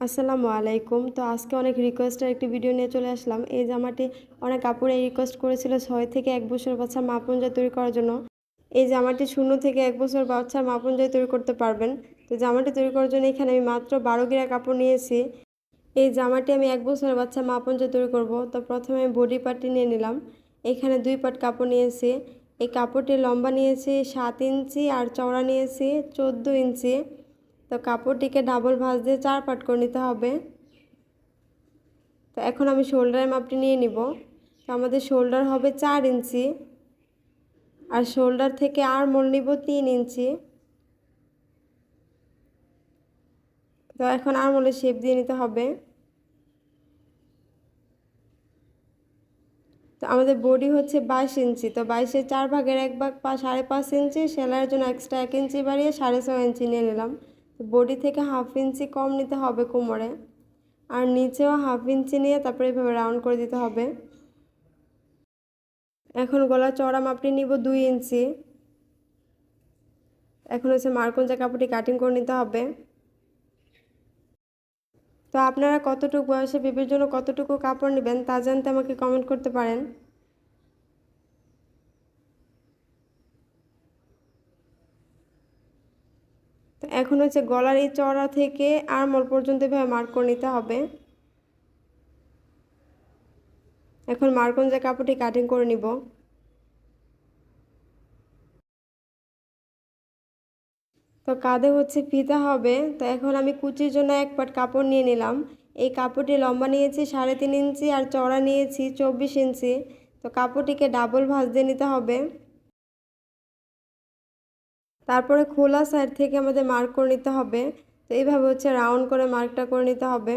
আসসালামু আলাইকুম। তো আজকে অনেক রিকোয়েস্টের একটি ভিডিও নিয়ে চলে আসলাম। এই জামাটি অনেক কাপড়ে রিকোয়েস্ট করেছিল ছয় থেকে এক বছর বাচ্চা মাপনজা তৈরি করার জন্য। এই জামাটি শূন্য থেকে এক বছর বাচ্চার মাপনজায় তৈরি করতে পারবেন। তো জামাটি তৈরি করার জন্য এখানে আমি মাত্র বারো গিরা কাপড় নিয়েছি। এই জামাটি আমি এক বছর বাচ্চা মাপনজায় তৈরি করব। তো প্রথমে আমি বডি পার্টটি নিয়ে নিলাম। এখানে দুই পাট কাপড় নিয়েছি। এই কাপড়টি লম্বা নিয়েছি, সাত ইঞ্চি আর চওড়া নিয়েছি, চোদ্দ ইঞ্চি। তো কাপড়টিকে ডাবল ভাঁজ দিয়ে চার পাট করে নিতে হবে। তো এখন আমি শোল্ডারের মাপটি নিয়ে নিব। তো আমাদের শোল্ডার হবে চার ইঞ্চি আর শোল্ডার থেকে আর মোল নিব তিন ইঞ্চি। তো এখন আর মোলের শেপ দিয়ে নিতে হবে। তো আমাদের বডি হচ্ছে বাইশ ইঞ্চি। তো বাইশের চার ভাগের এক ভাগ পা সাড়ে পাঁচ ইঞ্চি, সেলাইয়ের জন্য এক্সট্রা এক ইঞ্চি বাড়িয়ে সাড়ে ছয় ইঞ্চি নিয়ে নিলাম। বডি থেকে হাফ ইঞ্চি কম নিতে হবে কোমরে। আর নিচেও হাফ ইঞ্চি নিয়ে তারপরে এভাবে রাউন্ড করে দিতে হবে। এখন গলা চড়া মাপটি নিব দুই ইঞ্চি। এখন হচ্ছে মার্কঞ্জা কাপড়টি কাটিং করে নিতে হবে। তো আপনারা কতটুকু বয়সে বেবির জন্য কতটুকু কাপড় নেবেন তা জানতে আমাকে কমেন্ট করতে পারেন। তো এখন হচ্ছে গলার এই চড়া থেকে আরমল পর্যন্ত এভাবে মার্ক করে নিতে হবে। এখন মার্কন যে কাপড়টি কাটিং করে নিব। তো কাঁধে হচ্ছে ফিতা হবে, তো এখন আমি কুচির জন্য এক পাট কাপড় নিয়ে নিলাম। এই কাপড়টি লম্বা নিয়েছি, সাড়ে তিন ইঞ্চি, আর চড়া নিয়েছি, চব্বিশ ইঞ্চি। তো কাপড়টিকে ডাবল ভাঁজ দিয়ে নিতে হবে। তারপরে খোলা সাইড থেকে আমাদের মার্ক করে নিতে হবে। তো এইভাবে হচ্ছে রাউন্ড করে মার্কটা করে নিতে হবে।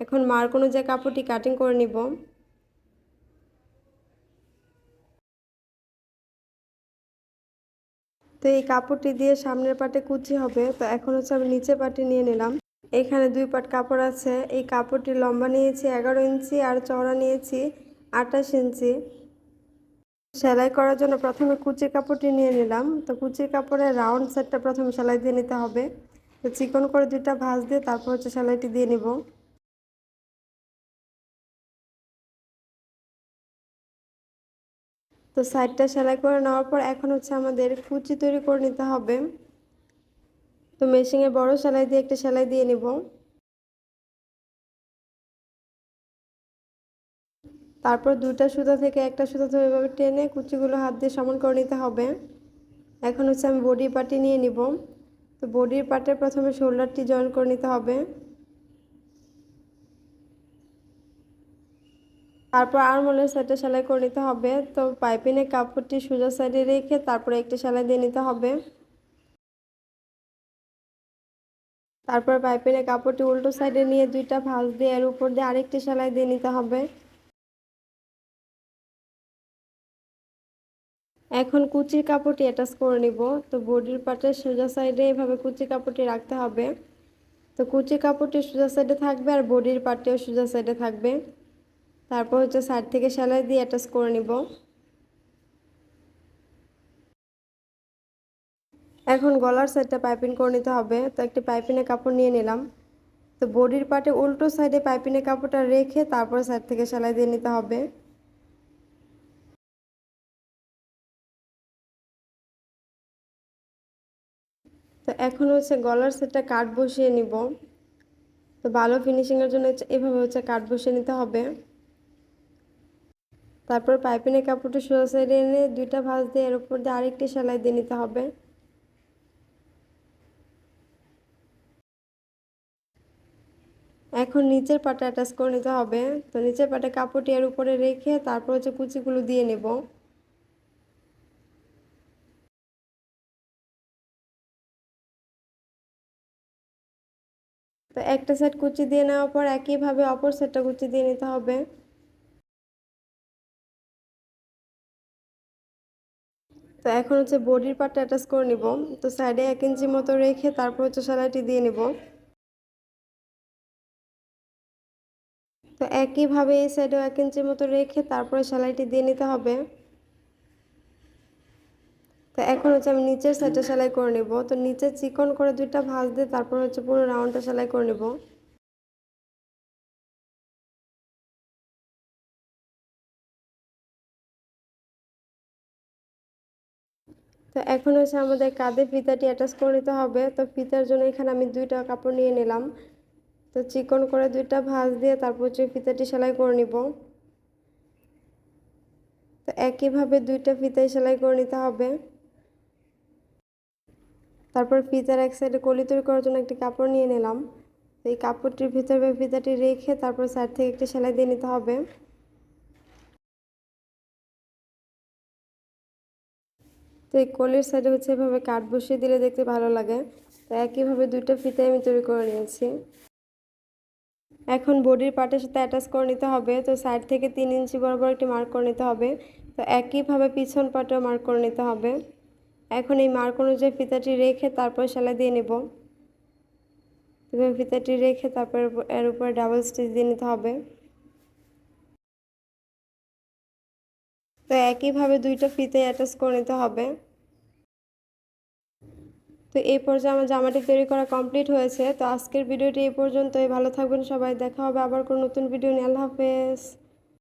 এখন মার্ক অনুযায়ী কাপড়টি কাটিং করে নিব। তো এই কাপড়টি দিয়ে সামনের পাটে কুচি হবে। তো এখন হচ্ছে আমি নিচে পাটে নিয়ে নিলাম। এখানে দুই পাট কাপড় আছে। এই কাপড়টি লম্বা নিয়েছি এগারো ইঞ্চি আর চওড়া নিয়েছি আঠাশ ইঞ্চি। সেলাই করার জন্য প্রথমে কুচির কাপড়টি নিয়ে নিলাম। তো কুচির কাপড়ের রাউন্ড সেটটা প্রথমে সেলাই দিয়ে নিতে হবে। তো চিকন করে দুইটা ভাঁজ দিয়ে তারপর হচ্ছে সেলাইটি দিয়ে নিব। তো সাইডটা সেলাই করে নেওয়ার পর এখন হচ্ছে আমাদের কুচি তৈরি করে নিতে হবে। তো মেশিনে বড় সেলাই দিয়ে একটা সেলাই দিয়ে নিব। তারপর দুটা সুতা থেকে একটা সুতা ধরে এভাবে টেনে কুচিগুলো হাত দিয়ে সমান করে নিতে হবে। এখন হচ্ছে আমি বডি পার্টি নিয়ে নিব। তো বডির পার্টে প্রথমে শোল্ডারটি জয়েন করে নিতে হবে। তারপর আরমোলের সাইডে সেলাই করে নিতে হবে। তো পাইপিনের কাপড়টি সোজা সাইডে রেখে তারপরে একটি সেলাই দিয়ে নিতে হবে। তারপর পাইপিনের কাপড়টি উল্টো সাইডে নিয়ে দুইটা ভাঁজ দিয়ে এর উপর দিয়ে আরেকটি সেলাই দিয়ে নিতে হবে। এখন কুচির কাপড়টি অ্যাটাচ করে নিব। তো বডির পার্টের সোজা সাইডে এভাবে কুচির কাপড়টি রাখতে হবে। তো কুচির কাপড়টি সোজা সাইডে থাকবে আর বডির পার্টেও সোজা সাইডে থাকবে। তারপর হচ্ছে সাইড থেকে সেলাই দিয়ে অ্যাটাচ করে নিব। এখন গলার সাইডটা পাইপিং করে নিতে হবে। তো একটি পাইপিনের কাপড় নিয়ে নিলাম। তো বডির পার্টে উল্টো সাইডে পাইপিনের কাপড়টা রেখে তারপর সাইড থেকে সেলাই দিয়ে নিতে হবে। তো এখন হচ্ছে গলার সেটটা কাট বসিয়ে নিব। তো ভালো ফিনিশিংয়ের জন্য এভাবে হচ্ছে কাট বসিয়ে নিতে হবে। তারপর পাইপিনের কাপড়টা সোজা সাইডে এনে দুইটা ভাঁজ দিয়ে এর উপর দিয়ে আরেকটি সেলাই দিয়ে নিতে হবে। এখন নিচের পাটা অ্যাটাচ করে নিতে হবে। তো নিচের পাটে কাপড়টি এর উপরে রেখে তারপর হচ্ছে কুচিগুলো দিয়ে নেব। তো একটা সেট কুচি দিয়ে নেওয়ার পর একইভাবে অপর সেটটা কুচি দিয়ে নিতে হবে। তো এখন হচ্ছে বডির পার্টটা অ্যাটাচ করে নিব। তো সাইডে এক ইঞ্চি মতো রেখে তারপর হচ্ছে সেলাইটি দিয়ে নিব। তো একইভাবে এই সাইডেও এক ইঞ্চির মতো রেখে তারপরে সেলাইটি দিয়ে নিতে হবে। তো এখন হচ্ছে আমি নিচের সাইডটা সেলাই করে নেব। তো নিচে চিকন করে দুইটা ভাঁজ দিয়ে তারপর হচ্ছে পুরো রাউন্ডটা সেলাই করে নেব। তো এখন হচ্ছে আমাদের কাঁধে ফিতাটি অ্যাটাচ করে নিতে হবে। তো ফিতার জন্য এখানে আমি দুইটা কাপড় নিয়ে নিলাম। তো চিকন করে দুইটা ভাঁজ দিয়ে তারপর হচ্ছে ফিতাটি সেলাই করে নিব। তো একইভাবে দুইটা ফিতাই সেলাই করে নিতে হবে। তারপর ফিতার এক সাইডে কলি তৈরি করার জন্য একটি কাপড় নিয়ে নিলাম। এই কাপড়টির ভিতরে ফিতাটি রেখে তারপর সাইড থেকে একটি সেলাই দিয়ে নিতে হবে। তো এই কলির সাইডে হচ্ছে এভাবে কাঠ বসিয়ে দিলে দেখতে ভালো লাগে। তো একইভাবে দুইটা ফিতে আমি তৈরি করে নিয়েছি। এখন বডির পার্টের সাথে অ্যাটাচ করে নিতে হবে। তো সাইড থেকে তিন ইঞ্চি বরাবর একটি মার্ক করে নিতে হবে। তো একইভাবে পিছন পাটেও মার্ক করে নিতে হবে। এখন এই মার্ক অনুযায়ী ফিতাটি রেখে তারপর সেলাই দিয়ে নেব। এভাবে ফিতাটি রেখে তারপর এর উপরে ডাবল স্টিচ দিয়ে নিতে হবে। তো একইভাবে দুইটা ফিতে অ্যাটাচ করে নিতে হবে। তো এই পর্যায়ে আমার জামাটি তৈরি করা কমপ্লিট হয়েছে। তো আজকের ভিডিওটি এই পর্যন্তই। ভালো থাকবেন সবাই। দেখা হবে আবার কোনো নতুন ভিডিও নিয়ে। আল্লাহ হাফেজ।